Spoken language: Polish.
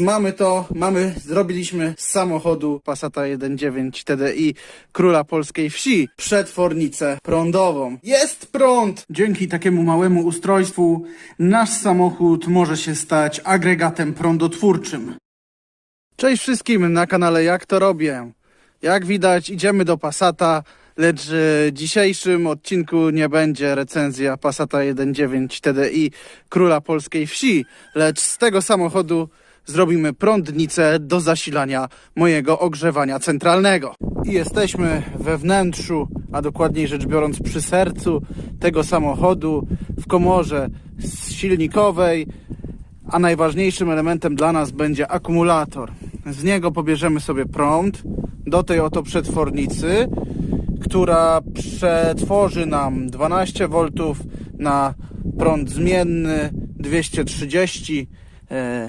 Mamy to, mamy, zrobiliśmy z samochodu Passata 1.9 TDI Króla Polskiej Wsi przetwornicę prądową. Jest prąd! Dzięki takiemu małemu ustrojstwu nasz samochód może się stać agregatem prądotwórczym. Cześć wszystkim na kanale Jak to robię. Jak widać idziemy do Passata, lecz w dzisiejszym odcinku nie będzie recenzja Passata 1.9 TDI Króla Polskiej Wsi, lecz z tego samochodu zrobimy prądnicę do zasilania mojego ogrzewania centralnego. I jesteśmy we wnętrzu, a dokładniej rzecz biorąc przy sercu tego samochodu w komorze silnikowej, a najważniejszym elementem dla nas będzie akumulator. Z niego pobierzemy sobie prąd do tej oto przetwornicy, która przetworzy nam 12 V na prąd zmienny 230 e,